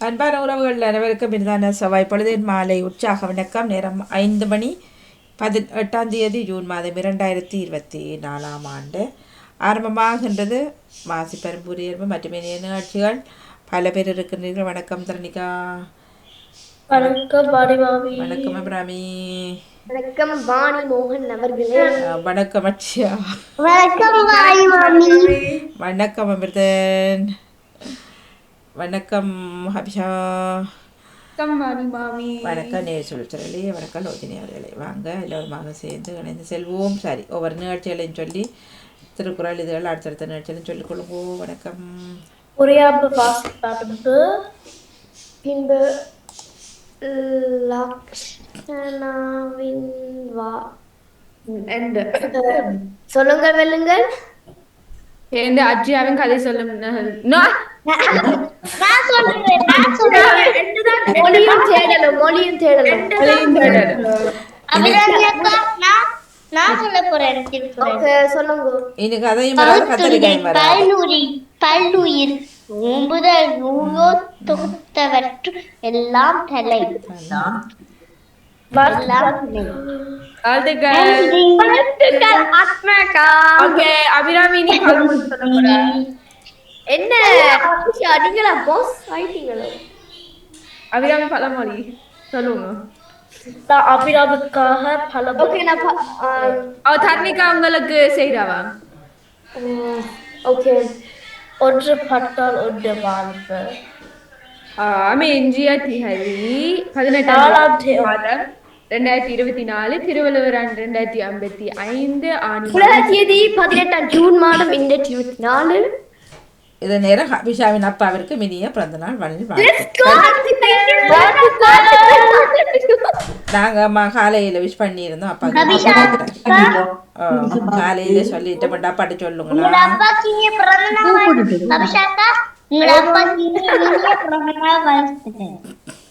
அன்பான உறவுகள் அனைவருக்கும் இருந்தான செவ்வாய். பொழுதின் மாலை உற்சாக வணக்கம். நேரம் ஐந்து மணி பதி எட்டாம் தேதி ஜூன் மாதம் இரண்டாயிரத்தி இருபத்தி நாலாம் ஆண்டு. ஆரம்பமாகின்றது மாசி பெரும்புரியர்வு மற்றும் இணைய நிகழ்ச்சிகள். பல பேர் இருக்கின்றீர்கள். வணக்கம் தரணிகா. வணக்கம் வணக்கம் அபிராமி. வணக்கம் வாணி மோகன் அவர்களே. வணக்கம் அட்சியா. வணக்கம் வாணி மாமி. வணக்கம் அமிர்தன். வணக்கம் ஹபிஷா. வணக்கம் வாணி மாமி. வணக்கம் லோதினி அவர்களே. வாங்க எல்லோருமாக சேர்ந்து இணைந்து செல்வோம். சரி ஒவ்வொரு நிகழ்ச்சிகளையும் சொல்லி திருக்குறள் இதுகள் அடுத்தடுத்த நிகழ்ச்சிகளையும் சொல்லிக் கொள்ளுங்கோ வணக்கம். உரையாப்பு வாசிப்பாட்டு பின்பு லக்ஷணாவின் வா சொல்லுங்க வெல்லுங்கள். எந்த அஜியாவின் கதை சொல்லும்? மொழியும் தேடலும் மொழியும் தேடலும். நான் சொல்ல போறேன் சொல்லுங்க. கத்தரிக்காயும் வராது. பல்லுயிர் பல்லுயிர் ஓம்புதல் நூலோ தொகுத்தவற்று எல்லாம் தலை. எல்லாம் தலை. வாழ்த்துக்கள் ஓகே அபிராமி நீ சொல்ல போற. என்ன? அபிஷா, நீங்களா பாஸ் ஆயிட்டீங்களோ? அபிராமி பழமொழி சொல்லுங்க. நான் அபிராமுக்காக பல ஓகே நான் ப- ஆம், அவ தர்ணிகா உங்களுக்கு ஓகே ஒன்று பட்டால் ஒன்று வாழ்வு ஆமீன் ஜிஆர்டி ஹரி. பதினெட்டாம். மாதம் ரெண்டாயிரத்தி இருபத்தி நாலு திருவள்ளுவர் ஆண்டு ரெண்டாயிரத்தி ஐம்பத்தி ஐந்து ஆண்டு உலக தேதி பதினெட்டாம் ஜூன் மாதம் இந்த இருபத்தி நாலு. இது நேரம் ஹபிஷாவின் அப்பாவிற்கு மினிய பிறந்த நாள் நாங்க அம்மா காலையில விஷ் பண்ணியிருந்தோம் ஆ, காலையில சொல்லிட்டு மட்டும் அப்பாட்ட சொல்லுங்களா?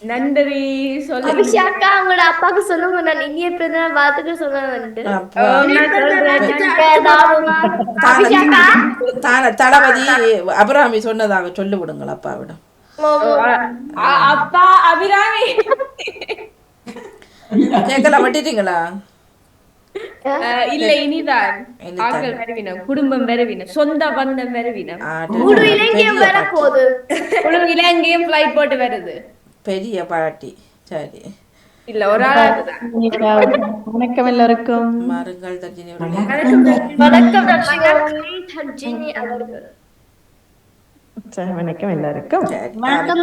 அப்பாக்கு அபிஷாக்கா உங்களோட அப்பாக்கு நன்றி சொல்லு அபிஷாக்கா உங்களோட அப்பாவுக்கு சொல்லுங்க நான் இனிய பிறந்த வார்த்தைக்கு சொல்லுவேன் அப்பா. அபிஷாக்கா தான- தளபதி அபிராமி சொன்னதாக சொல்லி விடுங்கள் அப்பாவிடம் அப்பா அபிராமி. கேட்கலாம் விட்டுட்டீங்களா? அஹ், இல்ல இனிதான். ஆக்கள் வருவினம் குடும்பம் வருவினம் சொந்த பந்தம் வருவினம். முழு இலங்கையும் பெரிய வர பாட்டி. போகுது குழு இலங்கையும் போட்டு வருது. பெரிய பாட்டி சரி. இல்ல ஒரு வணக்கம் எல்லாருக்கும். மருங்கள் தர்ஜினி அவர்களே. வணக்கம் தர்ஜினி அவர்கள். சரி, வணக்கம் எல்லாருக்கும். சரி வணக்கம்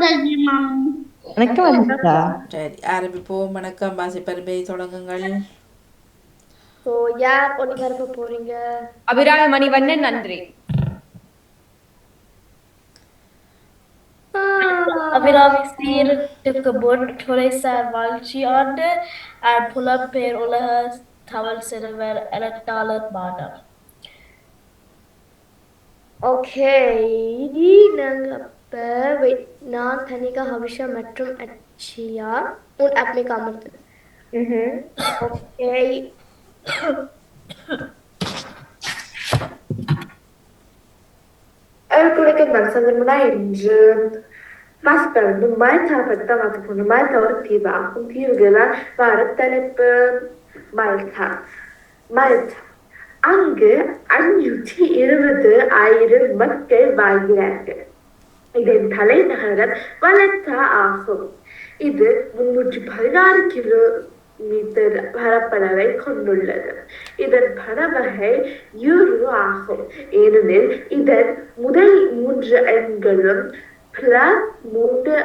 சரி ஆரம்பிப்போம். வணக்கம் வாசி பெருமை தொடங்குங்கள். யார் ஒன்று கருப்ப போறீங்க? அபிராமி மணிவண்ணன் நன்றி அபிராமி சீரட்டுக்கு முன் துறைசார் வாழ்ச்சி ஆண்டு அண்ட் புலம்பெயர் உலக தமிழ் சிறுவர் எழுத்தாளர் மாதம் ஓகே நாங்க அப்ப wait, நான் தனிகா ஹவிஷா மற்றும் அச்சியா உன் அப்மிகா அமர்த்து ஓகே Elkulikin Mansandarmana என்று மாசுபருந்து மல்தாபத்த மாத்து மல்தா ஒரு தீவாகும் தீவுகளால் வர தலைப்பு மல்தா மல்தா அங்கு அஞ்சூற்றி இருபது ஆயிரம் மக்கள் வாழ்கிறார்கள் இதன் தலைநகரம் வலத்தா ஆகும் இது முன்னூற்றி பதினாறு கிலோமீட்டர் பரப்பளவை கொண்டுள்ளது. இதன் பணவகை யூரோ ஆகும். ஏனெனில் இதன் முதல் மூன்று எண்களும் பிளஸ் மூன்று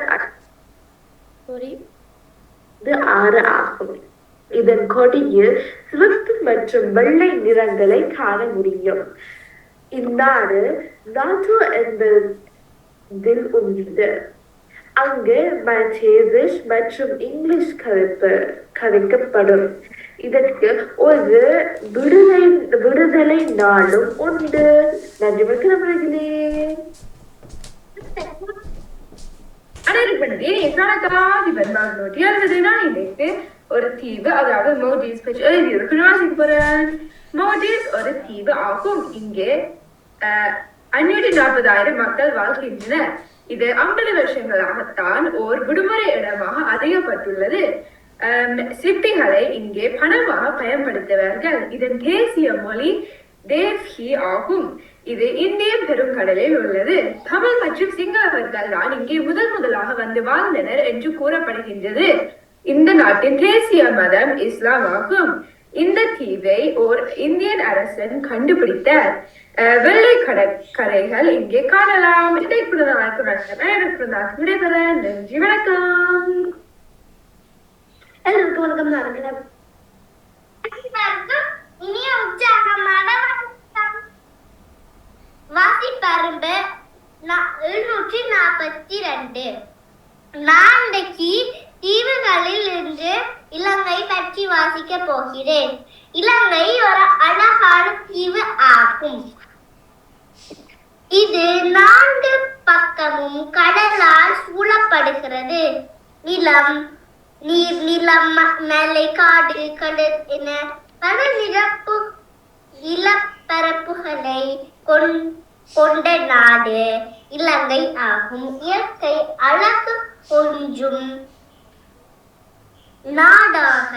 ஆறு ஆகும். இதன் கொடியில் சிவப்பு மற்றும் வெள்ளை நிறங்களை காண முடியும். இந்நாடு நாட்டோ என்பதில் உள்ளது. அங்கு மல்டேசிஷ் மற்றும் இங்கிலீஷ் கலப்பு கதைக்கப்படும் இதற்கு ஒரு விடுதலை விடுதலை நாளும் உண்டு. நன்றி வணக்கம் அடையப்படுது எக்காலத்தாதி பெருமாள் நோட்டி? அறுபதுதான் இணைத்து ஒரு தீவு அதாவது மோடிஸ் பற்றி எழுதியிருக்கணும் வாசிக்க போறேன். மோடிஸ் ஒரு தீவு ஆகும். இங்கே அஹ், அஞ்சூற்றி நாற்பதாயிரம் மக்கள் வாழ்கின்றனர். இது ஐம்பது வருஷங்களாகத்தான் ஓர் விடுமுறை இடமாக அறியப்பட்டுள்ளது. சிற்பிகளை இங்கே பணமாக பயன்படுத்துவார்கள். இதன் தேசிய மொழி தேவ்ஹி ஆகும். இது இந்திய பெருங்கடலில் உள்ளது. தமிழ் மற்றும் சிங்களவர்கள் தான் இங்கே முதல் முதலாக வந்து வாழ்ந்தனர் என்று கூறப்படுகின்றது. இந்த நாட்டின் தேசிய மதம் இஸ்லாம் ஆகும் இந்த தீவை ஓர் இந்தியன் அரசன் கண்டுபிடித்தார். வெள்ளை கடற்கரைகள் இங்கே காணலாம். இடைக்குழுதான் விடைபெற நன்றி வணக்கம். எல்லாருக்கும் வணக்கம். நான் இனிய உற்சாகமான வாசிப்பரும்பு எழுநூற்றி நாற்பத்தி ரெண்டு இன்றைக்கு தீவுகளில் இருந்து இலங்கை பற்றி வாசிக்க போகிறேன். இலங்கை ஒரு அழகான தீவு ஆகும். இது நான்கு பக்கமும் கடலால் சூழப்படுகிறது. நிலம் நீர் நிலம் மேலை காடு கடல் என பல நிரப்பு நிலப்பரப்புகளை கொண்- கொண்ட நாடு இலங்கை ஆகும். இயற்கை அழகு கொஞ்சும் நாடாக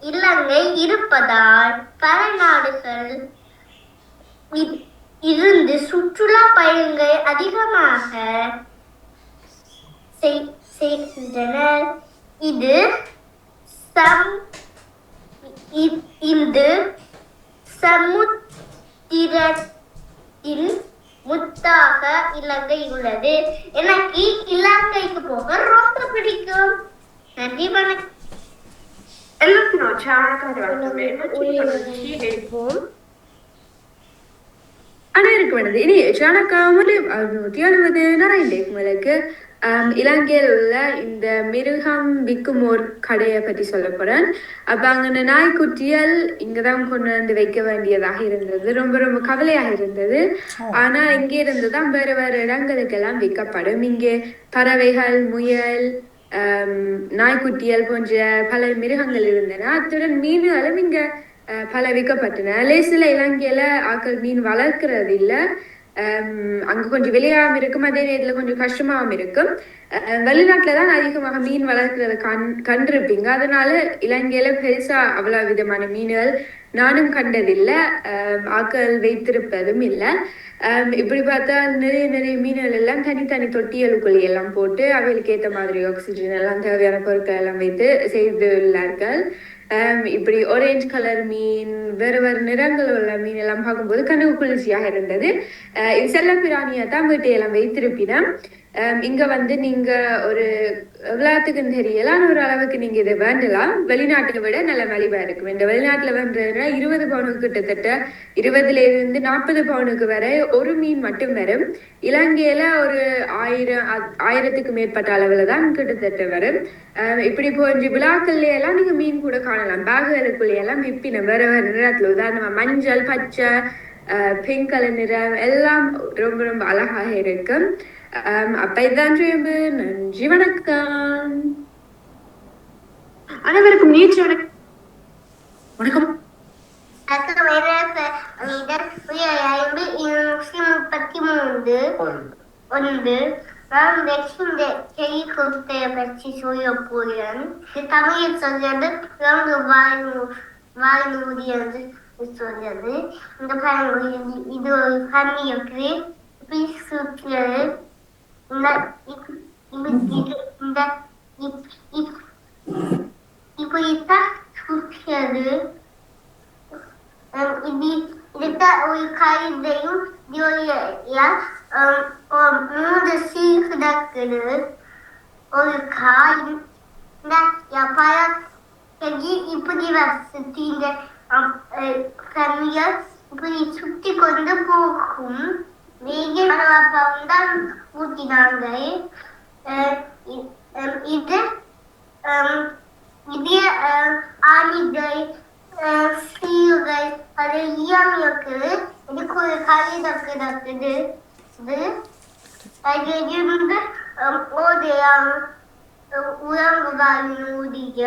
இலங்கை இருப்பதால் பல நாடுகள் இருந்து சுற்றுலா பயணிகள் அதிகமாக செய்- செய்கின்றனர் இது சம் இ- இது சமுத்திரத்தின் முத்தாக இலங்கை உள்ளது. எனக்கு இலங்கைக்கு போக ரொம்ப பிடிக்கும். நன்றி வணக்கம். வணக்கம் அனைவருக்கும் இனி வணக்கம் நூற்றி அறுபது நாராயணேக்கு இலங்கையில் உள்ள இந்த மிருகம் விற்கும் ஒரு கடையை பற்றி சொல்ல போறேன். அப்ப அங்க நாய்க்குட்டிகள் இங்கதான் கொண்டு வந்து வைக்க வேண்டியதாக இருந்தது. ரொம்ப ரொம்ப கவலையாக இருந்தது. ஆனா இங்கே இருந்து தான் வேற வேற இடங்களுக்கெல்லாம் விற்கப்படும். இங்கே பறவைகள் முயல் ஆம், நாய்க்குட்டிகள் போன்ற பல மிருகங்கள் இருந்தன. அத்துடன் மீன்களும் இங்க பலவிக்கப்பட்டன. பல லேசில இலங்கையில ஆக்கள் மீன் வளர்க்கறது இல்ல அங்க கொஞ்சம் விலையாகவும் இருக்கும். அதே நேரத்துல கொஞ்சம் கஷ்டமாகவும் இருக்கும். அஹ், வெளிநாட்டுல தான் அதிகமாக மீன் வளர்க்கறத கண் கண்டிருப்பீங்க. அதனால இலங்கையில பெருசா அவ்வளவு விதமான மீன்கள் நானும் கண்டதில்லை. ஆக்கள் வைத்திருப்பதும் இல்லை. இப்படி பார்த்தா நிறைய நிறைய மீன்கள் எல்லாம் தனித்தனி தொட்டியலுக்குள்ளே எல்லாம் போட்டு அவைகளுக்கு ஏற்ற மாதிரி ஆக்சிஜன் எல்லாம் தேவையான பொருட்கள் எல்லாம் வைத்து செய்துள்ளார்கள். இப்படி ஒரேஞ்ச் கலர் மீன் வேறு வேறு நிறங்கள் உள்ள மீன் எல்லாம் பார்க்கும்போது கண்ணுக்கு குளிர்ச்சியாக இருந்தது. இது செல்ல பிராணியை தான் வீட்டை எல்லாம் வைத்திருப்பினேன் இங்க வந்து நீங்க ஒரு விளையாட்டுக்குன்னு தெரியல. ஒரு அளவுக்கு நீங்க இதை வேண்டலாம். வெளிநாட்டை விட நல்ல மலிவா இருக்கும். இந்த வெளிநாட்டுல வேண்டதுன்னா இருபது பவுனுக்கு கிட்டத்தட்ட இருபதுல இருந்து நாற்பது பவுனுக்கு வரை ஒரு மீன் மட்டும் வரும். இலங்கையில ஒரு ஆயிரம் ஆயிரத்துக்கு மேற்பட்ட அளவுல தான் கிட்டத்தட்ட வரும். ஆஹ் இப்படி போன்ற விழாக்கள்ல எல்லாம் நீங்க மீன் கூட காணலாம். பேகுகளுக்குள்ளே எல்லாம் விப்பின வேற வேற நிறத்துல. உதாரணமா மஞ்சள் பச்சை பிங்க் கலர் நிறம் எல்லாம் ரொம்ப ரொம்ப அழகாக இருக்கும் அப்ப இதான் ஜெயம்பு. நன்றி வணக்கம். அனைவருக்கும் நீச்சி வணக்கம். வணக்கம் அக்கம் முப்பத்தி மூன்று. ஒன்று. நான் செய் கொடுத்தைய பற்றி சொல்ல போகிறேன். தமிழில் சொல்றது வாய் வாய் நூதி என்று episodio quando parlo di idrocamiocle, ristrutturare, investigare, ipoita tutları, İdikte uykayı deyim diyor ya, um onu da sıkıdaktırır. Uykayı yaparak kendi ipi gibi sütüyle சுத்தி கொண்டு போகும். வேக தான் ஊட்டினாங்க இது இது ஆணிகள் அஹ் அது இயம் இருக்குது. இதுக்கு ஒரு கடிதம் கிடக்குது இது அது இருந்து ஓதையாம் உறங்குவாங்க ஊதிய.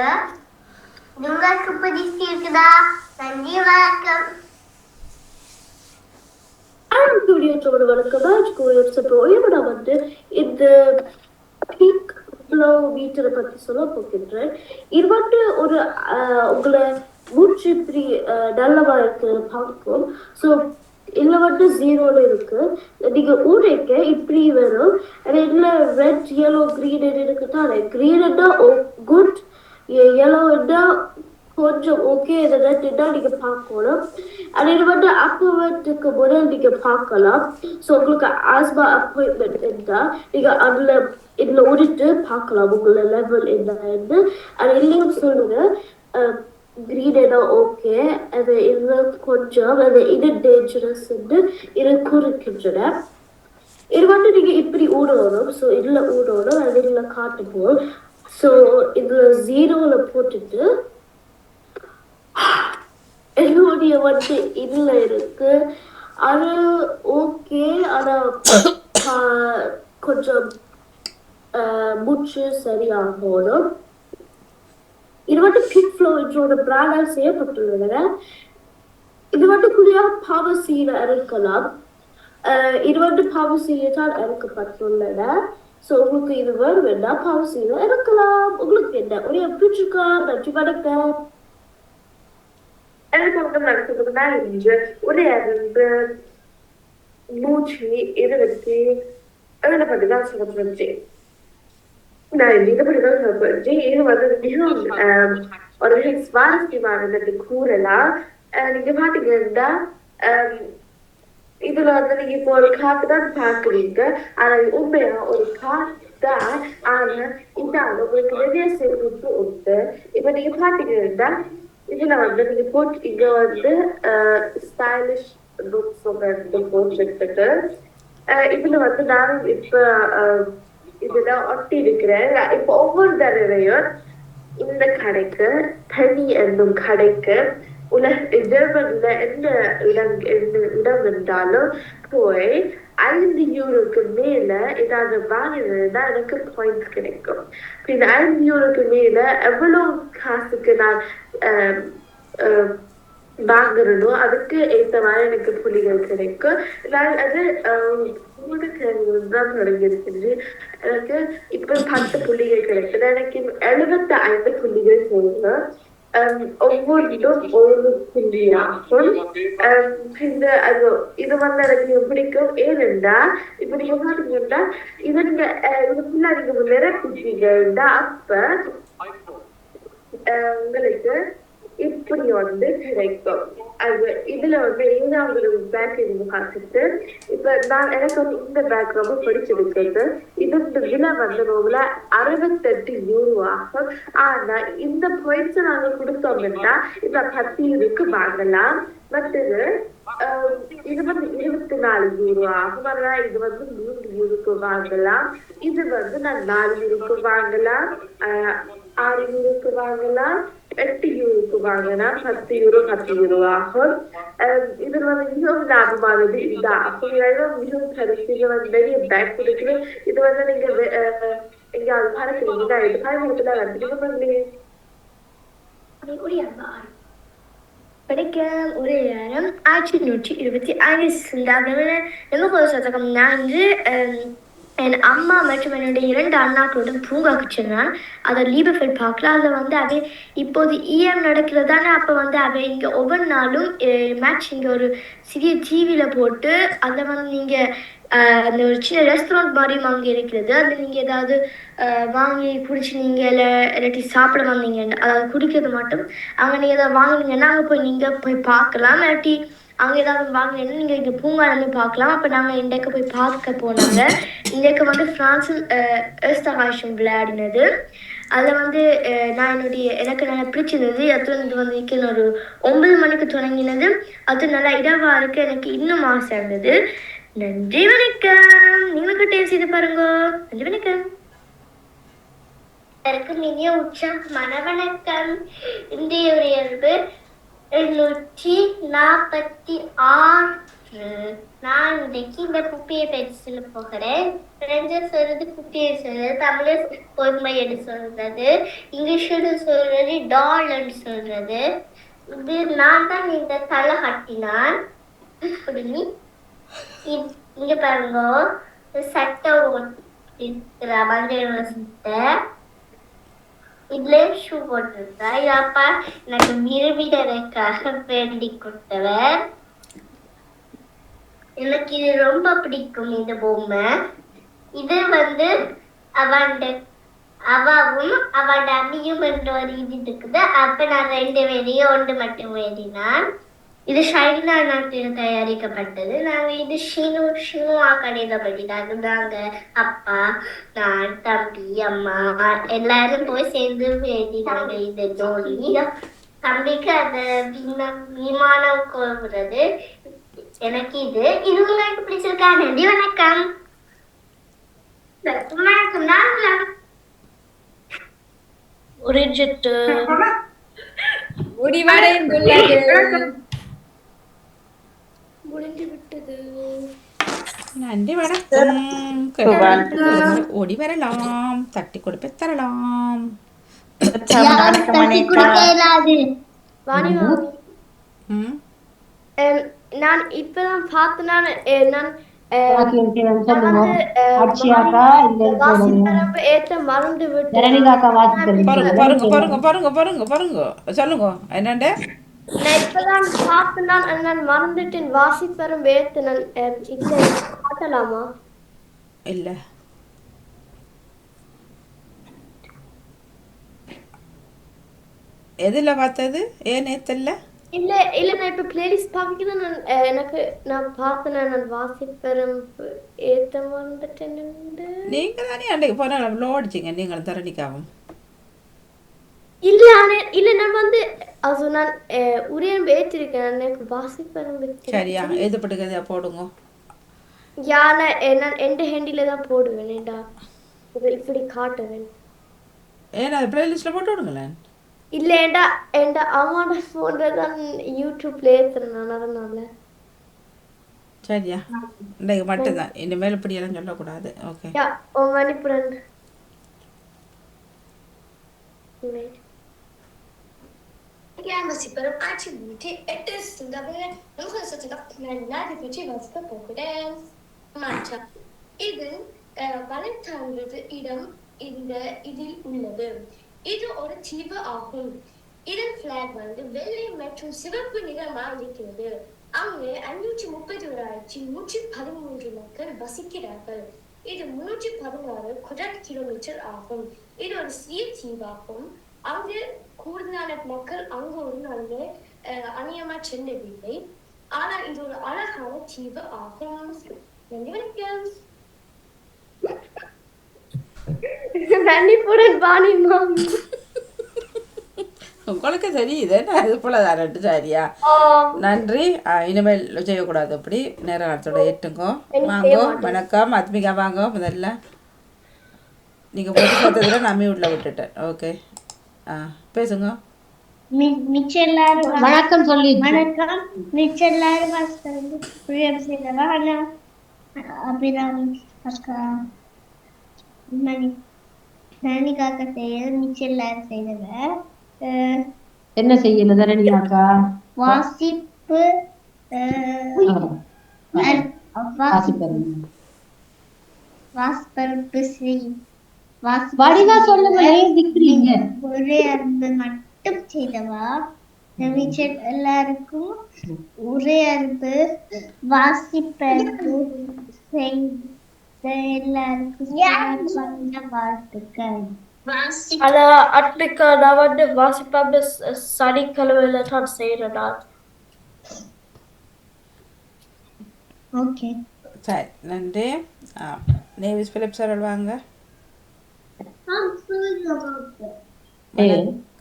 இது உங்களுக்கு பிடிச்சிருக்குதா நன்றி வணக்கம் ஆரம்பிக்க வெளியேற்றோட வந்து இந்த பீக் ஃப்ளோ மீட்டரை பத்தி சொல்ல போகின்றேன் இது வந்து ஒரு உங்களை மூச்சு இப்படி நல்லவா இருக்கு பார்க்கும் ஸோ இதுல வந்து ஜீரோல இருக்கு நீங்க ஊரைக்க இப்படி வரும் அது ரெட் yellow green இருக்கு தானே குட் yellowன்னா கொஞ்சம் ஓகே இதை நீங்க பார்க்கணும். அது இது வந்து அப்பாயின்மெண்ட்டுக்கு முதல் நீங்க பார்க்கலாம். ஸோ உங்களுக்கு ஆஸ்மா அப்பாயின்மெண்ட் இருந்தா நீங்க அதுல இதுல ஓடிட்டு பார்க்கலாம். உங்களோட லெவல் என்னன்னு அது இல்லைன்னு சொல்லுங்க. கிரீன் என்ன ஓகே அது இதுல கொஞ்சம். அது இது டேஞ்சரஸ் இது குறிக்கின்றன இது வந்து நீங்க இப்படி ஊடணும் ஸோ இதுல ஊடணும் அது இதுல காட்டுவோம் ஸோ இதில் ஜீரோல போட்டுட்டு என்னுடைய வந்து இதில் இருக்கு. அது ஓகே ஆனால் ஆஹ், கொஞ்சம் மூச்சு சரியாகணும். இது வந்து கிட் ஃப்ளோ இதோட பிராண்டால் செய்யப்பட்டுள்ளன இது வந்து குறியாக பாவசியில் இருக்கலாம் ஆஹ், இது வந்து பாவசியில் தான் ஸோ உங்களுக்கு இது வேணும் வேண்டாம் பாவசியில இருக்கலாம் உங்களுக்கு என்ன ஒரே பிடிச்சிருக்கா நன்றி வணக்கம் எனக்கு வந்து நடக்கிறதுனா இன்று ஒரு இருந்து மூச்சு இருபத்தி அதில் பற்றி தான் சொல்ல போகிறேன் நான் இதை பற்றி தான் சொல்ல போகிறேன் இது வந்து மிகவும் ஆம், ஒரு மிக சுவாரஸ்யமானது கூறலாம் ஆஹ் நீங்க பாத்தீங்கன்னா ஆம், இதுல வந்து நீங்க இப்போ ஒரு காக்கு தான் பாக்குறீங்க ஆனா உண்மையா ஒரு காத்து தான் ஆனா இதால உங்களுக்கு நிறைய செல்வத்து உண்டு இப்ப நீங்க பாத்தீங்கன்னா இதுல வந்து நீங்க போட்டு இங்க வந்து ஸ்டைலிஷ் லுக்ஸ் வந்து போட்டுட்டு அஹ் இதுல வந்து நானும் இப்ப அஹ், இதுல ஒட்டி இருக்கிறேன் இப்ப ஒவ்வொரு தடவையும் இந்த கடைக்கு தனி என்னும் கடைக்கு உலக ஜெர்மன்ல என்ன இடம் இடம் இருந்தாலும் போய் ஐந்து யூரோக்கு மேல ஏதாவது வாங்கினதுதான் எனக்கு பாயிண்ட்ஸ் கிடைக்கும். இந்த ஐந்து யூரோக்கு மேல எவ்வளவு காசுக்கு நான் ஆஹ், வாங்குறனோ அதுக்கு ஏத்த மாதிரி எனக்கு புள்ளிகள் கிடைக்கும். நான் அது ஆஹ், உங்களுக்கு தான் தொடங்கியிருக்கிறது. எனக்கு இப்ப பத்து புள்ளிகள் கிடைக்குது. எனக்கு எழுபத்தி ஐந்து புள்ளிகள் சொல்றேன் ஆஹ், ஒவ்வொன்றும் ஒரு புள்ளியாகும் ஆஹ், இந்த அது இது வந்து எனக்கு பிடிக்கும் ஏனென்றா இப்ப நீங்க பாத்தீங்கன்னா இது நீங்க ஆஹ், இது ஃபுல்லா நீங்க நிரப்பிட்டீங்கன்னா அப்ப உங்களுக்கு இப்படி வந்து கிடைக்கும். அது இதுல வந்து ஏதாவது ஒரு பேக் நீங்க பார்த்துட்டு இப்ப நான் எனக்கு வந்து இந்த பேக் ரொம்ப பிடிச்சிருக்கிறது இது இந்த விலை வந்து ரொம்ப அறுபத்தெட்டு யூரோ ஆகும். ஆனா இந்த பாயிண்ட்ஸ் நாங்க கொடுத்தோம்னா இப்ப பத்து யூருக்கு வாங்கலாம். மற்றது ஆஹ், இது வந்து இருபத்தி நாலு யூரோ ஆகும். ஆனா இது வந்து மூன்று யூருக்கு வாங்கலாம். இது வந்து நான் நாலு யூருக்கு வாங்கலாம். ஆஹ், ஆறு யூருக்கு வாங்கலாம். எட்டு யூரோக்கு வாங்கினா பத்து யூரோ பத்து யூரோ ஆகும் ஆஹ், இது வந்து மிகவும் லாபமானது இதாகும் இதெல்லாம் மிகவும் கருத்து இது வந்து நிறைய பேக் கொடுக்குது இது வந்து நீங்க வெ- ஆஹ், எங்கேயாவது பறக்குறீங்க இது பயமுறுத்தல வந்து பண்ணீங்க படிக்க ஒரு நேரம் ஆயிரத்தி நூற்றி இருபத்தி ஐந்து சிந்தாதவன எங்க சதகம் நான்கு என் அம்மா மற்றும் என்னுடைய இரண்டு அண்ணாக்களுடன் பூங்காக்கு சென்றான். அதை லீபஃபெல் பார்க்கல. அதில் வந்து அவை இப்போது இஎம் நடக்கிறதானே அப்போ வந்து அவை இங்கே ஒவ்வொரு நாளும் மேட்ச் இங்கே ஒரு சிறிய டிவியில் போட்டு அதை வந்து நீங்கள் அந்த ஒரு சின்ன ரெஸ்டாரண்ட் மாதிரியும் அங்கே இருக்கிறது. அது நீங்கள் ஏதாவது வாங்கி குடிச்சு நீங்கள் இல்லை இல்லாட்டி சாப்பிட வந்தீங்க அதாவது குடிக்கிறது மட்டும் அங்கே நீங்கள் ஏதாவது வாங்குனீங்கன்னா அங்கே போய் நீங்கள் போய் பார்க்கலாம். இல்லாட்டி அங்கே ஏதாவது வாங்கினீங்கன்னா நீங்கள் இங்கே பூங்காலேருந்து பார்க்கலாம். அப்போ நாங்கள் இன்றைக்கு போய் பார்க்க போனாங்க. இன்றைக்கு வந்து ஃப்ரான்ஸில் ஏஸ்தகாஷம் விளையாடினது. அதில் வந்து நான் என்னுடைய எனக்கு நல்லா பிடிச்சிருந்தது. அது இது வந்து இன்னைக்கு ஒரு ஒன்பது மணிக்கு தொடங்கினது. அது நல்லா இடவா இருக்கு எனக்கு இன்னும் ஆசை இருந்தது. நன்றி வணக்கம். நீங்களும் டேஸ்ட் செய்து பாருங்க. நன்றி வணக்கம். எல்லாருக்கும் இனிய உற்சாகமான வணக்கம் இந்திய உடையர் எழுநூற்றி நாற்பத்தி ஆறு. நான் இன்றைக்கு இந்த குப்பியை பற்றி சொல்ல போகிறேன். பிரெஞ்சர் சொல்றது குப்பியை சொல்றது தமிழ் என்று சொல்றது இங்கிலீஷோட சொல்றது டால்னு சொல்றது. இது நான் தான் இந்த தலை கட்டினான். இப்படி இங்க பாருங்க. இந்த சட்டை இருக்கிற மஞ்சள் சட்டை. இதுலயும் ஷூ போட்டிருக்கா அப்பா எனக்கு விரும்பினதுக்காக வேண்டி கொடுத்தவர். எனக்கு இது ரொம்ப பிடிக்கும் இந்த பொம்மை. இது வந்து அவன்ட அவாவும் அவட அம்மியும் என்ற ஒரு இது இருக்குது. அப்ப நான் ரெண்டு வேலையும் ஒன்று மட்டும் வேடினான் இது சைனா நாட்டில் தயாரிக்கப்பட்டது. நாங்க இது ஷினு ஷினுவா கடையில படித்தாங்க நாங்க அப்பா நான் தம்பி அம்மா எல்லாரும் போய் சேர்ந்து வேடினாங்க இந்த ஜோடி தம்பிக்கு அந்த விமா- விமானம் கோபுறது எனக்கு இது. இது உங்களுக்கு பிடிச்சிருக்கா? நன்றி வணக்கம். வணக்கம் நான் ஒரு ஜெட்டு முடிவடைந்துள்ளது. முடிந்து விட்டது. நன்றி வணக்கம். ஓடி வரலாம். தட்டி கொடுப்ப தரலாம். நான் இப்பதான் நான் நான் பாருங்க பாருங்க பாருங்க பாருங்க பாருங்க பாருங்க. சொல்லுங்க. என்னண்டு? நான் இப்பதான் நான் அஹ், நான் மறந்துட்டேன். வாசிப்பரம் ஏற்ற நான் இல்லை காட்டலாமா இல்லை. எதில் பார்த்தது? ஏன் நேத்தல்ல? இல்ல இல்ல நான் இப்ப பிளேலிஸ்ட் பார்க்கிறேன். நான் எனக்கு நான் பார்த்தேன் நான் வாசிப்பரம் ஏத்த மறந்துட்டேன். நீங்கள் தானே அன்றைக்கு போன லோடிச்சிங்க நீங்கள் தரணிக்காவும். இல்ல இல்ல நான் வந்து அது நான் ஏற்றிருக்கேன் நான் எனக்கு வாசிப்பரம் சரியா? எது பட்டுக்கதையா போடுங்க. யானை நான் எந்த ஹேண்டில தான் போடுவேன் ஏண்டா? இது இப்படி காட்டுவேன். ஏன் அது பிளேலிஸ்ட்டில் போட்டு விடுங்களேன்? இல்ல ஏண்டா ஏண்டா அம்மாவோட போன்ல தான் யூடியூப்ல ஏத்துறேன் அதனால. சரியா? இன்றைக்கு மட்டும்தான். இனிமேல் இப்படியெல்லாம் சொல்லக்கூடாது. ஓகே. ஓ மணிப்புரன் வாசிப்பரும் ஆட்சி நூற்றி எட்டு சிந்தாவில் நூறு சதவீதம் நாட்டுப்பற்றி வாசிக்க போகிறேன் மாற்றம் இது வளர்த்தாண்டது இடம் இந்த இதில் உள்ளது இது ஒரு தீவு ஆகும் இதன் பிளாக் வந்து வெள்ளை மற்றும் சிவப்பு நிறமாக இருக்கிறது அங்கு அஞ்சூற்றி முப்பத்தி ஓராயிரத்தி நூற்றி பதிமூன்று மக்கள் வசிக்கிறார்கள் இது முன்னூற்றி பதினாறு குடட் கிலோமீட்டர் ஆகும் இது ஒரு சிறிய தீவாகும் அங்கு கூடுதலான மக்கள் அங்கு ஒரு நாள் அநியமா செல்லவில்லை ஆனால் இது ஒரு அழகான தீவு ஆகும் நன்றி வணக்கம் மணிப்புரன் பாணி மாமி. உங்களுக்கு தெரியுது. அது போல தானட்டு சரியா? நன்றி. இனிமேல் செய்யக்கூடாது அப்படி. நேர காலத்தோட ஏற்றுங்கோ வாங்கோ. வணக்கம். ஆத்மிகா வாங்க. முதல்ல. நீங்கள் போட்டு பார்த்ததுல நான் மியூட்டில் விட்டுட்டேன். ஓகே. ஆ பேசுங்க. வணக்கம் சொல்லி வணக்கம். மிச்சம் எல்லாரும் வாசிக்கிறது பிரியம் செய்தவா? ஆனா அபிராம் அக்கா மணி நனிகாக்க செய்யறது மிச்சம் எல்லாரும் செய்தவ என்ன செய்யல தரணிகாக்கா வாசிப்பு வாசிப்பரப்பு செய் வாசி- வடிவா சொல்லுங்க ஒரே அன்பு மட்டும். செய்தவா? மிச்சம் எல்லாருக்கும் வாசிப்பதற்கு செய்த எல்லாருக்கும் சொந்த வாழ்த்துக்கள். அத அட்மிக்கா நான் வந்து வாசிப்பாக சனிக்கிழமையில தான் செய்யறேன் நான். ஓகே. சரி நன்றி. ஆ நேவிஸ் பிலிப் சார் வாங்க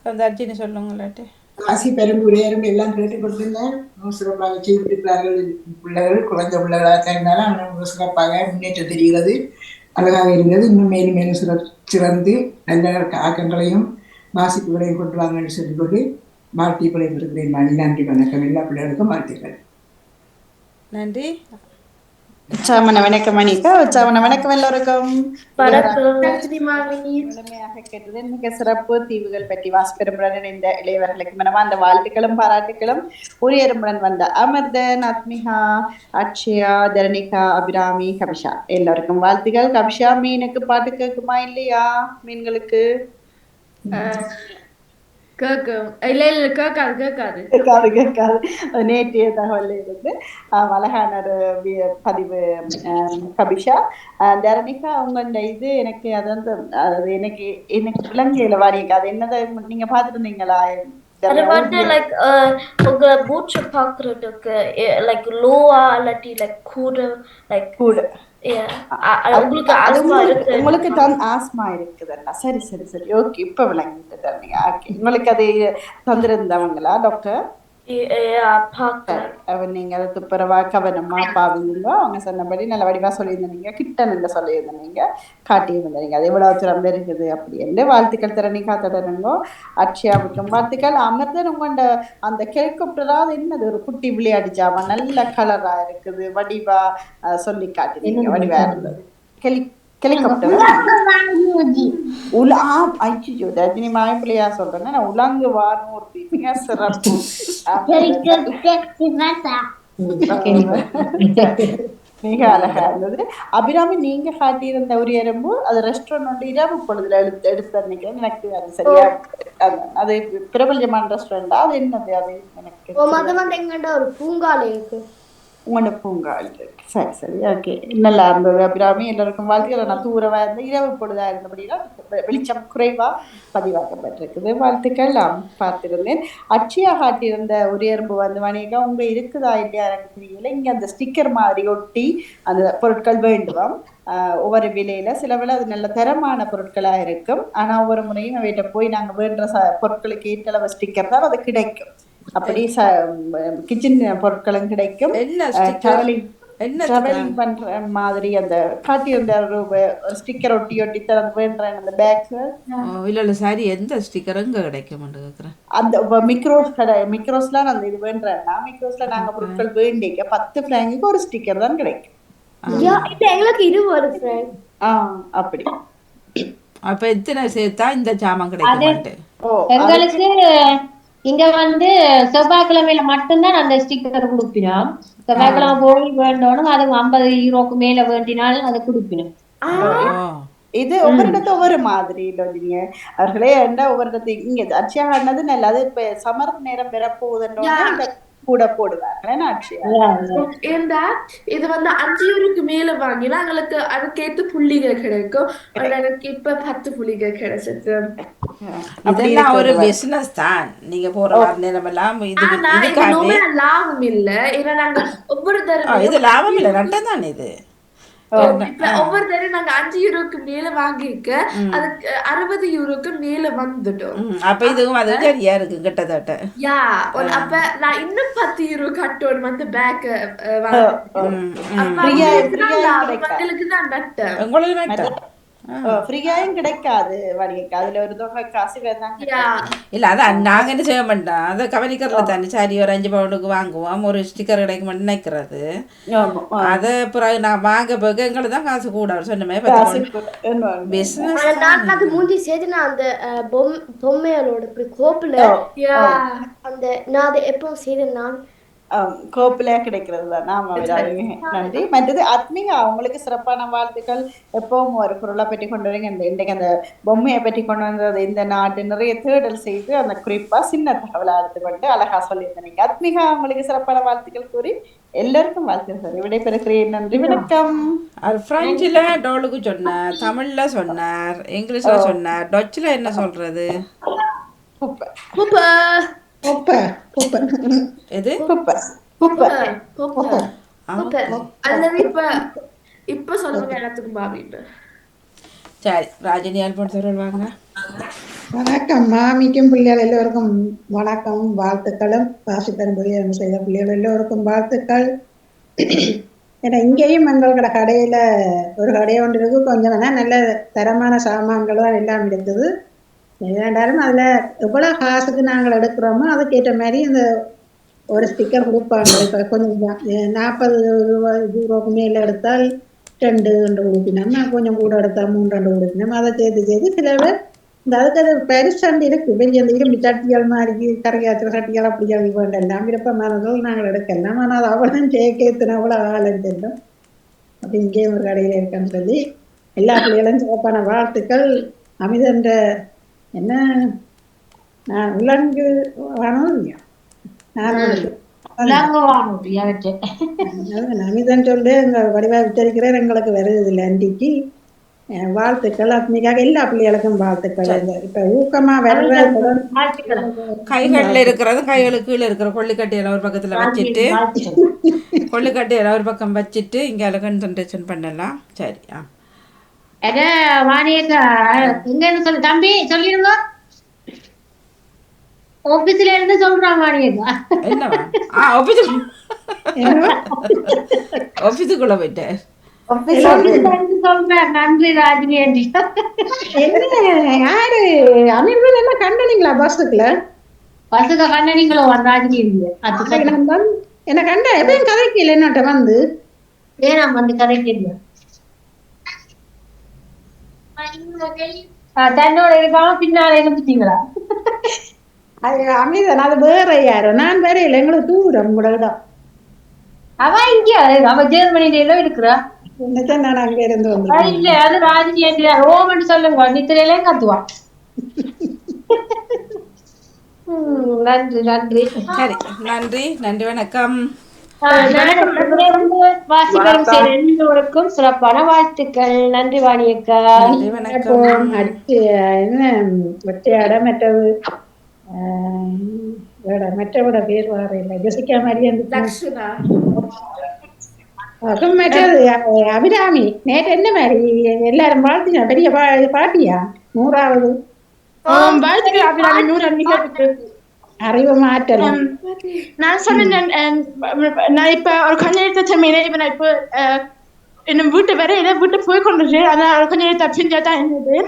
கொஞ்சம் அர்ஜினி சொல்லுங்களாட்டு. காசி பெரும்புரையரும் எல்லாம் கேட்டுக் கொடுத்திருந்தார். மிகவும் சிறப்பாக செய்திருக்கிறார்கள் பிள்ளைகள் குழந்தை பிள்ளைகளாக இருந்தாலும் மிகவும் சிறப்பாக முன்னேற்றம் தெரிகிறது. அழகாக இருந்தது இன்னும் மேலும் மேலும் சிற சிறந்து நல்ல ஆக்கங்களையும் வாசிப்புகளையும் கொண்டு வாங்கன்னு சொல்லிக்கொண்டு வாழ்த்தி விடைபெறுகிறேன். மணி நன்றி வணக்கம். எல்லா பிள்ளைகளுக்கும் வாழ்த்துக்கள். நன்றி. உற்சாகமான வணக்கம் மணிக்கா உற்சாகமான வணக்கம் எல்லோருக்கும். முழுமையாக கேட்டது மிக சிறப்பு தீவுகள் பற்றி வாசிப்பெருமுடன் இந்த இளையவர்களுக்கு மனமா அந்த வாழ்த்துக்களும் பாராட்டுகளும் உரியருமுடன் வந்த அமர்தன் ஆத்மிகா அக்ஷயா தரணிகா அபிராமி கபிஷா. எல்லாருக்கும் வாழ்த்துக்கள். கபிஷா மீனுக்கு பாட்டு கேட்குமா இல்லையா? மீன்களுக்கு? கேட்கும் இல்ல இல்ல கேட்காது கேட்காது கேட்காது கேட்காது நேற்றைய தகவல் இருந்து ஆஹ் அழகான ஒரு பதிவு கபிஷா தரணிகா உங்களோட இது எனக்கு அது வந்து அது எனக்கு எனக்கு விலங்கையில வாரிக்கு அது என்னது நீங்க பாத்துட்டு இருந்தீங்களா அது வந்து லைக் உங்க மூச்சு பாக்குறதுக்கு லைக் லோவா இல்லாட்டி லைக் கூட லைக் கூட உங்களுக்கு தான் ஆஸ்மா இருக்குதுல்ல. சரி சரி சரி. ஓகே இப்ப விளங்கிட்டு உங்களுக்கு அது தந்திருந்தவங்களா டாக்டர் நீங்க அது துப்புரவா கவனமா பாவீங்க அவங்க சொன்னபடி நல்ல வடிவா சொல்லியிருந்தீங்க. கிட்ட நின்று சொல்லியிருந்தீங்க. காட்டியிருந்தீங்க. அது எவ்வளவு சிறந்த இருக்குது அப்படி என்று வாழ்த்துக்கள் திறனி காத்தடனுங்கோ அக்ஷயாவுக்கும் வாழ்த்துக்கள். அமிர்தன் உங்களோட அந்த ஹெலிகாப்டரா அது என்னது ஒரு குட்டி விளையாடி ஜாமான். நல்ல கலரா இருக்குது. வடிவா சொல்லி காட்டினீங்க வடிவா இருந்தது. ஹெலிகாப்டர் உலா ஐயோ ரஜினி மாயப்பிள்ளையா சொல்றேன் நான் உலங்கு வாரம் ஒரு மிக சிறப்பு. மிக அழகா இருந்தது. அபிராமி நீங்க காட்டியிருந்த ஒரு எறும்பு அது ரெஸ்டாரண்ட் வந்து இரவு பொழுதுல எடுத்து எடுத்து நினைக்கிறேன் எனக்கு அது சரியா அது- பிரபல்யமான ரெஸ்டாரண்டா அது என்னது அது? எனக்கு ஒரு பூங்கால இருக்கு. உங்களோட பூங்கா சரி சரி. ஓகே நல்லா இருந்தது அபிராமி. எல்லாருக்கும் வாழ்க்கையில் நான் தூரமாக இருந்த இரவு பொழுதாக இருந்தபடினா வெளிச்சம் குறைவாக பதிவாக்கப்பட்டிருக்குது. வாழ்த்துக்கள். நான் பார்த்துருந்தேன். அட்சயா காட்டியிருந்த ஒரு எறும்பு வந்து வணிகம் உங்கள் இருக்குதா? இல்லையா? எனக்கு தெரியல. இங்கே அந்த ஸ்டிக்கர் மாதிரி ஒட்டி அந்த பொருட்கள் வேண்டுவோம் ஒவ்வொரு விலையில. சில விலை அது நல்ல தரமான பொருட்களாக இருக்கும். ஆனால் ஒவ்வொரு முறையும் வீட்டை போய் நாங்கள் வேண்டுற ச பொருட்களுக்கு ஏற்றளவு ஸ்டிக்கர் தான் அது கிடைக்கும். அப்படி கிச்சன் பொருட்களும் கிடைக்கும். என்ன? டிராவலிங் என்ன டிராவலிங் பண்ற மாதிரி அந்த காட்டியிருந்த ஒரு ஸ்டிக்கர் ஒட்டி ஒட்டி தர வேண்ட அந்த பேக்ஸ் இல்ல இல்ல சரி எந்த ஸ்டிக்கர் எங்க கிடைக்கும் கேக்குறேன். அந்த மிக்ரோஸ் கடை மிக்ரோஸ்ல நான் இது வேண்டேன்னா மிக்ரோஸ்ல நாங்க பொருட்கள் வேண்டிக்க பத்து பிராங்குக்கு ஒரு ஸ்டிக்கர் தான் கிடைக்கும். எங்களுக்கு friend. ஆ அப்படி. அப்ப எத்தனை சேர்த்தா இந்த ஜாமான் கிடைக்கும் ஓ எங்களுக்கு இங்க வந்து செவ்வாய்க்கிழமையில மட்டும்தான் அந்த ஸ்டிக்கர் கொடுப்பினோம். செவ்வாய்க்கிழமை போய் வேண்டோனும் அது ஐம்பது யூரோக்கு மேல வேண்டினாலும் அதை கொடுப்பினோம். இது ஒவ்வொரு இடத்து ஒவ்வொரு மாதிரி நீங்க அவர்களே என்ன ஒவ்வொரு இடத்து இங்க அட்சயா ஆனது நல்ல அது இப்ப சமர் நேரம் பெறப்போகுதுன்றோட இந்த கூட போடுவாங்க. ஏன்னா இது வந்து அஞ்சு யூரோக்கு மேல வாங்கினா எங்களுக்கு அதுக்கேத்த புள்ளிகள் கிடைக்கும். எனக்கு இப்ப பத்து புள்ளிகள் கிடைச்சிருக்கு. இதெல்லாம் ஒரு பிசினஸ் தான். நீங்க போற வர நேரம் எல்லாம் இது லாபம் இல்ல. ஏன்னா நாங்க ஒவ்வொரு தடவை இது லாபம் இல்ல நட்டம் தான் இது? ஒவ்வொரு தடவை நாங்க அஞ்சு யூரோக்கு மேல வாங்கிக்க அதுக்கு அறுபது யூரோக்கு மேல வந்துட்டோம் அப்ப இதுவும் அது சரியா இருக்கு கிட்டத்தட்ட. யா ஒரு அப்ப நான் இன்னும் பத்து யூரோ கட்டணும் வந்து பேக் மக்களுக்கு தான் நட்டம் உங்களுக்கு நட்டம் ஃப்ரீயாயும் கிடைக்காது வணிக அதுல ஒரு தொகை காசு வேதாங்க யா இல்ல அதான் நாங்க என்ன செய்ய மாட்டோம் அதை கவனிக்கிறதுல தானே சரி ஒரு அஞ்சு பவுண்டுக்கு வாங்குவோம் ஒரு ஸ்டிக்கர் கிடைக்கும் நினைக்கிறது அதை பிறகு நான் வாங்க போக எங்களுக்கு தான் காசு கூட சொன்ன மாதிரி பிசினஸ் நான் மூஞ்சி சேர்த்து நான் அந்த அஹ், பொம் பொம்மைகளோட இப்படி கோப்புல அந்த நான் அதை எப்பவும் செய்தேன் நான் கோப்பில கிடைக்கிறது தான் நாம. நன்றி. மற்றது ஆத்மீகா அவங்களுக்கு சிறப்பான வாழ்த்துக்கள். எப்பவும் ஒரு பொருளை பற்றி கொண்டு வரீங்க. இந்த இன்றைக்கு அந்த பொம்மையை பற்றி கொண்டு வந்தது இந்த நாட்டு நிறைய தேடல் செய்து அந்த குறிப்பா சின்ன தகவலை எடுத்துக்கொண்டு அழகா சொல்லியிருந்தீங்க ஆத்மீகா அவங்களுக்கு சிறப்பான வாழ்த்துக்கள் கூறி எல்லாருக்கும் வாழ்த்துக்கள். விடைபெறுகிறேன். நன்றி. வணக்கம். அவர் பிரெஞ்சில் டோலுக்கு சொன்னார் தமிழ்ல சொன்னார் இங்கிலீஷ்ல சொன்னார் டச்சுல என்ன சொல்றது? எது இப்ப சொல்லுங்க எல்லாத்துக்கும் சரி ராஜினி அல்பன் வணக்கம் மாமிக்கும் பிள்ளைகள் எல்லோருக்கும் வணக்கம் வாழ்த்துக்களும் வாசி தரும்படி செய்த பிள்ளைகள் எல்லோருக்கும் வாழ்த்துக்கள் ஏன்னா இங்கேயும் எங்களோட கடையில ஒரு கடை ஒன்று இருக்கு கொஞ்சம் வேணா நல்ல தரமான சாமான்களும் எல்லாம் இருக்குது எதாண்டாலும் அதுல எவ்வளவு காசுக்கு நாங்கள் எடுக்கிறோமோ அதுக்கேற்ற மாதிரி அந்த ஒரு ஸ்டிக்கர் கொடுப்பாங்க. இப்போ கொஞ்சம் நாற்பது ரூபா ரூபாய்க்கு மேலே எடுத்தால் ரெண்டு ரெண்டு கொடுப்பினோம். நான் கொஞ்சம் கூட எடுத்தால் மூணு ரெண்டு கொடுப்பினோம். அதை சேர்த்து சேர்த்து சில பேர் இந்த அதுக்கு அது பெருசாண்டு இருக்கு. பெரிய அந்த இரும்பு சட்டிகள் மாதிரி கரையாற்றுற சட்டிகள் அப்படி அது வேண்டெல்லாம் விருப்பமானதும் நாங்கள் எடுக்கலாம். ஆனால் அது அவ்வளோ சேர்க்கேத்துன அவ்வளோ ஆளுன்னு தெரியும் அப்படி இங்கே ஒரு கடையில் இருக்கேன்னு சொல்லி எல்லா பிள்ளைகளும் சிறப்பான வாழ்த்துக்கள். அமிதன்ற என்ன? நான் வானூர்தி அவற்றை? அமிதன் சொல்லு இந்த வடிவா வித்தரிக்கிறேன். எங்களுக்கு வருது இல்லை அஹ் வாழ்த்துக்கள். அன்னைக்காக எல்லா பிள்ளைகளுக்கும் வாழ்த்துக்கள். இந்த இப்ப ஊக்கமா வர்ற கைகளில் இருக்கிறது கைகளுக்கு கீழே இருக்கிற கொள்ளுக்கட்டையில ஒரு பக்கத்தில் வச்சுட்டு கொள்ளுக்கட்டையில ஒரு பக்கம் வச்சுட்டு இங்கே கன்சன்ட்ரேஷன் பண்ணலாம். சரி ஆ. எங்க வாணியக்கா எங்கன்னு சொல்லு தம்பி சொல்லிடுங்க ஆபீஸ்ல இருந்து சொல்றான் வாணியக்கா என்னவா? ஆ ஆஃபீஸுக்கு ஆஃபீஸுக்குள்ளே போயிட்டேன் ஆபீஸ்ல இருந்து சொல்றேன் நன்றி ராஜினி ஆண்டி என்ன யாரு? அமீர்வேல் என்ன கண்டனீங்களா பஸ்ஸுக்குள்ள? பசுக்க கண்ணனிங்களோ ராஜினி என்ன கண்ட எப்பயும் கதைக்கல என்னட்ட வந்து. ஏன் வந்து கதைக்கிறீங்க தன்னோட இருக்காம பின்னால இருந்துட்டீங்களா அது அமீதன் அது வேற யாரு. நான் வேற இல்லை. எங்களுக்கு தூரம் உங்களோட அவ இங்க அவ ஜெர்மனில எல்லாம் இருக்கிறா? என்னத்தான் நான் அங்க இருந்து அது வந்தேன் இல்ல. அது ராஜினி ஓமன் சொல்லுங்க. நித்திரையில கத்துவா. நன்றி நன்றி. சரி. நன்றி. நன்றி வணக்கம். வாசிபெரும் சரி எல்லோருக்கும் சிறப்பான வாழ்த்துக்கள். நன்றி வாணியக்கா. அடுத்து என்ன வெட்டையாட மற்றது மற்றவோட பேர் வர இல்லை. ஜெசிகா மாதிரி அதுவும் மற்றது அபிராமி. நேற்று என்ன மாதிரி? எல்லாரும் வாழ்த்தினா பெரிய பாட்டியா? நூறாவது. வாழ்த்துக்கள் அபிராமி. நூறு நிகழ்வுக்கு அறிவு மாற்றலாம் நான் சொன்னேன் நான் இப்ப ஒரு கொஞ்ச நேரத்தை சொன்னேன் இப்ப நான் இப்ப அஹ், இன்னும் வீட்டு வரையில வீட்டு போய் கொண்டு அதான் ஒரு கொஞ்ச நேரத்தை செஞ்சா தான் இருந்தது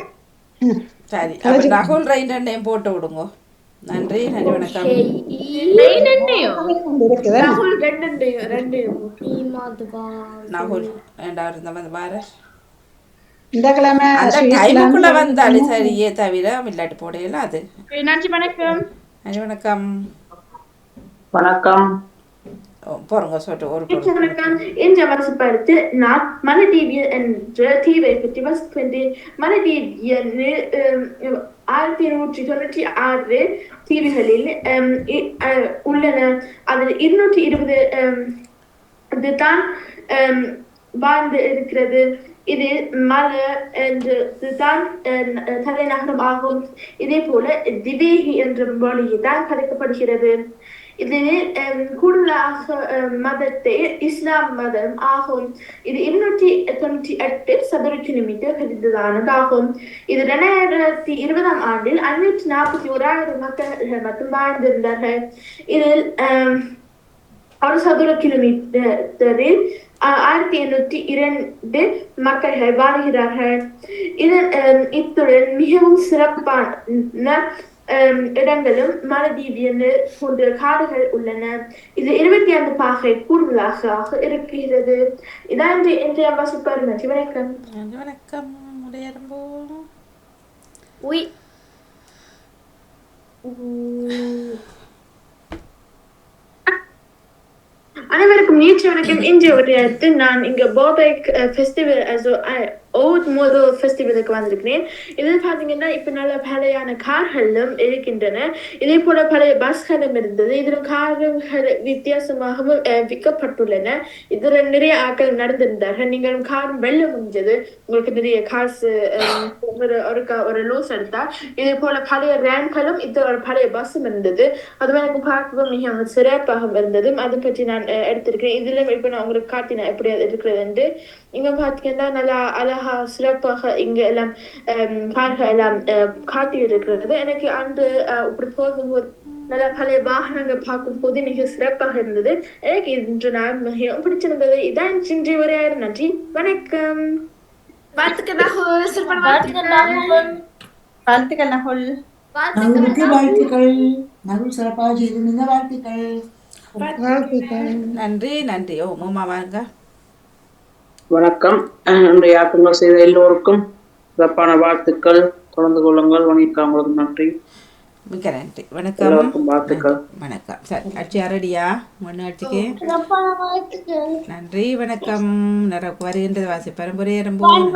சரி ராகுல் ரெயின் நேம் போட்டு விடுங்க நன்றி நன்றி வணக்கம் ராகுல் ரெண்டு ரெண்டு ராகுல் ரெண்டாவது பாரு இந்த கிழமை அந்த டைமுக்குள்ள வந்தாலே சரியே தவிர இல்லாட்டி போடையில அது நன்றி வணக்கம் நன்றி வணக்கம். வணக்கம். போறோங்க சொல்லிட்டு ஒரு இந்த வசப்படுத்து நான் மலதீவியன் என்ற தீவை பற்றி வசிக்கின்றேன் மலதீவியன் ஆயிரத்தி நூற்றி தொண்ணூற்றி ஆறு தீவுகளில் ஹம், இ- அஹ், உள்ளன. அதில் இருநூற்றி இருபது ஹம், வாழ்ந்து இருக்கிறது. இது மத என்று தான் தலைநகரம் ஆகும். இதே போல திவேகி என்ற மொழியை தான் கதைக்கப்படுகிறது இதில் ஹம், கூடுதலாக மதத்தை இஸ்லாம் மதம் ஆகும். இது இருநூற்றி தொண்ணூற்றி எட்டு சதுர கிலோமீட்டர் பெரிதானதாகும் இது ரெண்டாயிரத்தி இருபதாம் ஆண்டில் ஐநூற்றி நாற்பத்தி ஓராயிரம் மக்கள் மட்டும் வாழ்ந்திருந்தார்கள். இதில் ஒரு சதுர கிலோமீட்டரில் ஆயிரத்தி எண்ணூற்றி இரண்டு மக்கள்கள் வாழ்கிறார்கள். இதன் இத்துடன் மிகவும் சிறப்பான இடங்களும் மாலதீவியன் போன்ற காடுகள் உள்ளன. இது இருபத்தி ஐந்து பாகை கூடுதலாக இருக்கிறது. இதான் இன்றைய- இன்றைய வாசிப்பார் நன்றி வணக்கம். நன்றி வணக்கம். உடையரம்போ அனைவருக்கும் நீச்சல் வணக்கம். இன்று உரையாடத்து நான் இங்க போபேக் ஃபெஸ்டிவல் also ஒரு மோதோ ஃபெஸ்டிவலுக்கு வந்திருக்கிறேன். இதில் பார்த்தீங்கன்னா இப்போ நல்ல பழையான கார்களும் இருக்கின்றன. இதே போல பழைய பஸ்களும் இருந்தது. இதில் கார்கள் வித்தியாசமாகவும் விற்கப்பட்டுள்ளன. இதில் நிறைய ஆட்கள் நடந்திருந்தார்கள். நீங்கள் கார் வெல்ல முடிஞ்சது. உங்களுக்கு நிறைய காசு ஒரு ஒரு கா- ஒரு லோஸ் எடுத்தா. இதே போல பழைய ரேன்களும் இது ஒரு பழைய பஸ்ஸும் இருந்தது. அதுவும் எனக்கு பார்க்கவும் மிகவும் சிறப்பாக இருந்தது. அதை பற்றி நான் எடுத்திருக்கிறேன். இதுல இப்போ நான் உங்களுக்கு காட்டினேன் எப்படி அது இருக்கிறது இங்க பாத்தீங்கன்னா நல்லா அழகா சிறப்பாக இங்க எல்லாம் கார்கள் எல்லாம் அஹ், காட்டி இருக்கிறது எனக்கு அன்று அஹ், இப்படி போகும்போது நல்ல பழைய வாகனங்கள் பார்க்கும் போது மிக சிறப்பாக இருந்தது. எனக்கு இன்று நாள் மிகவும் பிடிச்சிருந்தது. இதான் இன்றைய உரையாடு நன்றி. வணக்கம். வாழ்த்துக்கள் சிறப்பான வாழ்த்துக்கள் வாழ்த்துக்கள். நகுல் நகுலுக்கு வாழ்த்துக்கள் நகுல் சிறப்பாக செய்திருந்த வாழ்த்துக்கள். வாழ்த்துக்கள். நன்றி நன்றி. ஓ மூமா வாங்க. வணக்கம். அஹ் இன்றைய ஆக்கங்கள் செய்த எல்லோருக்கும் சிறப்பான வாழ்த்துக்கள். தொடர்ந்து கொள்ளுங்கள். வணிகா உங்களுக்கு நன்றி. மிக்க நன்றி. வணக்கம். வாழ்த்துக்கள். வணக்கம். சரி அடிச்சு அரடியா ஒன்று அடிச்சுக்கு. நன்றி. வணக்கம். நிற வருகின்றது வாசி பரம்பரை ரொம்ப நன்றி